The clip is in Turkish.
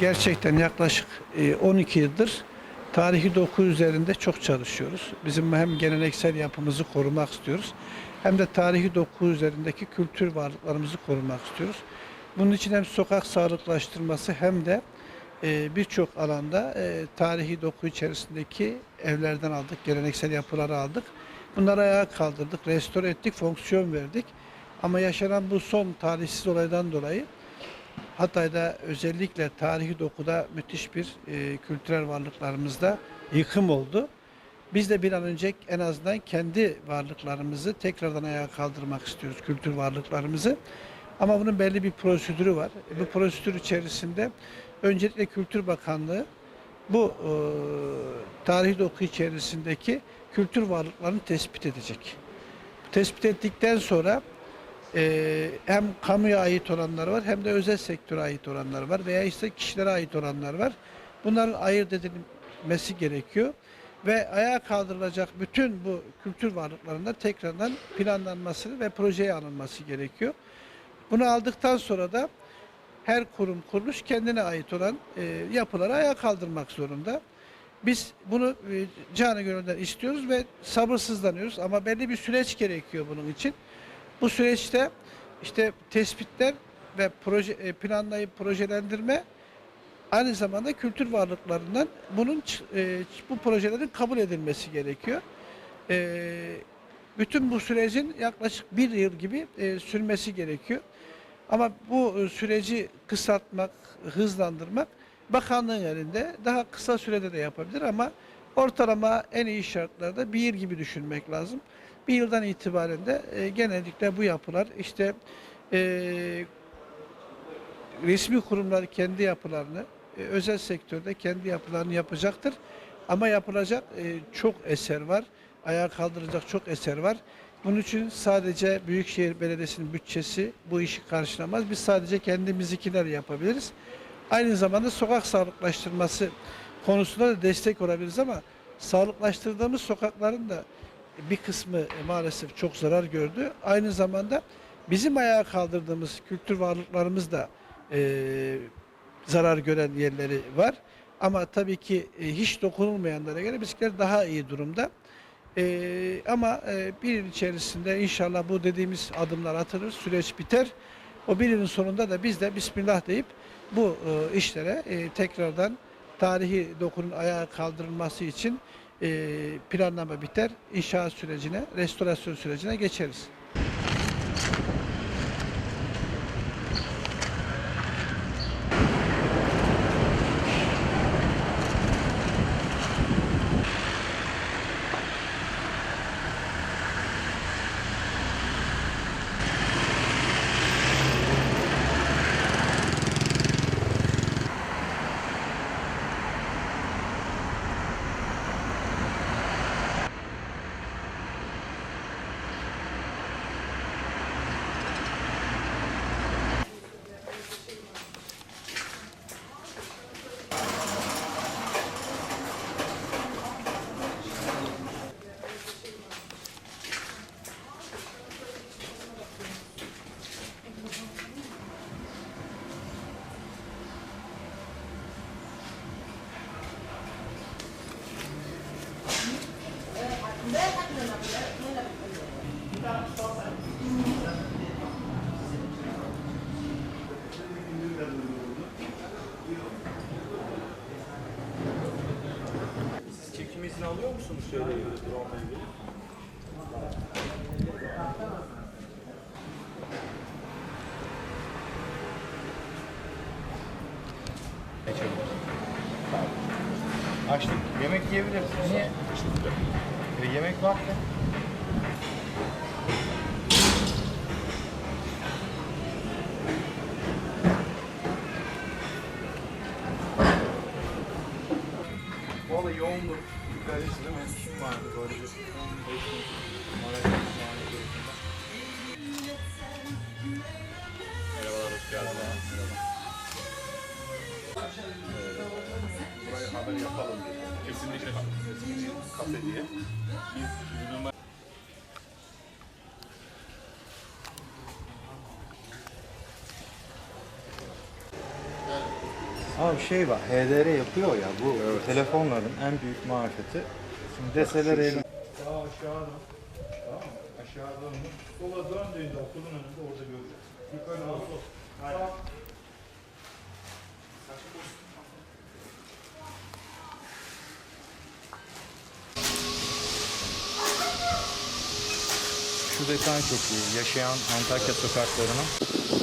Gerçekten yaklaşık e, 12 yıldır tarihi doku üzerinde çok çalışıyoruz. Bizim hem geleneksel yapımızı korumak istiyoruz hem de tarihi doku üzerindeki kültür varlıklarımızı korumak istiyoruz. Bunun için hem sokak sağlıklaştırması hem de e, birçok alanda e, tarihi doku içerisindeki evlerden aldık, geleneksel yapıları aldık. Bunları ayağa kaldırdık, restore ettik, fonksiyon verdik. Ama yaşanan bu son talihsiz olaydan dolayı Hatay'da özellikle tarihi dokuda müthiş bir e, kültürel varlıklarımızda yıkım oldu. Biz de bir an önce en azından kendi varlıklarımızı tekrardan ayağa kaldırmak istiyoruz, kültür varlıklarımızı. Ama bunun belli bir prosedürü var. Bu prosedür içerisinde öncelikle Kültür Bakanlığı bu e, tarihi doku içerisindeki kültür varlıklarını tespit edecek. Tespit ettikten sonra e, hem kamuya ait olanlar var hem de özel sektöre ait olanlar var veya işte kişilere ait olanlar var. Bunların ayırt edilmesi gerekiyor ve ayağa kaldırılacak bütün bu kültür varlıklarında tekrardan planlanması ve projeye alınması gerekiyor. Bunu aldıktan sonra da her kurum kuruluş kendine ait olan e, yapıları ayağa kaldırmak zorunda. Biz bunu e, canı gönülden istiyoruz ve sabırsızlanıyoruz ama belli bir süreç gerekiyor bunun için. Bu süreçte işte tespitler ve proje e, planlayıp projelendirme aynı zamanda kültür varlıklarından bunun e, bu projelerin kabul edilmesi gerekiyor. E, bütün bu sürecin yaklaşık bir yıl gibi e, sürmesi gerekiyor. Ama bu e, süreci kısaltmak, hızlandırmak bakanlığın elinde daha kısa sürede de yapabilir ama ortalama en iyi şartlarda bir yıl gibi düşünmek lazım. Bir yıldan itibaren de e, genellikle bu yapılar işte e, resmi kurumlar kendi yapılarını, e, özel sektörde kendi yapılarını yapacaktır. Ama yapılacak e, çok eser var. Ayağa kaldıracak çok eser var. Bunun için sadece Büyükşehir Belediyesi'nin bütçesi bu işi karşılamaz. Biz sadece kendimizkiler yapabiliriz. Aynı zamanda sokak sağlıklaştırması konusunda da destek olabiliriz ama sağlıklaştırdığımız sokakların da bir kısmı maalesef çok zarar gördü. Aynı zamanda bizim ayağa kaldırdığımız kültür varlıklarımız da e, zarar gören yerleri var. Ama tabii ki e, hiç dokunulmayanlara göre bizimkiler daha iyi durumda. E, ama e, bir yıl içerisinde inşallah bu dediğimiz adımlar atılır, süreç biter. O bir yılın sonunda da biz de Bismillah deyip bu e, işlere e, tekrardan tarihi dokunun ayağa kaldırılması için e, planlama biter, inşaat sürecine, restorasyon sürecine geçeriz. Alıyor musunuz şöyle drone ile ilgili? Açtık. Yemek yiyebiliriz. Niye? E, yemek var. Bu arada yoğunluk yukarısı değil mi? İşim vardı böyle bir 15 Maraş Kütüphane Köyü'nde. Merhabalar, hoş geldiniz. Merhaba. Burayı haber yapalım. Kesinlikle. Kafe diye. Biz Abi şey var, HDR yapıyor ya bu telefonların en büyük marifeti. Şimdi deseler elim. Daha aşağı dön. Tamam mı? Aşağı dön. Sola döndüğünde okulun önünde orada göreceksin. Yukarı doğru sol. Aynen. Şu detay çok iyi. Yaşayan Antakya sokaklarının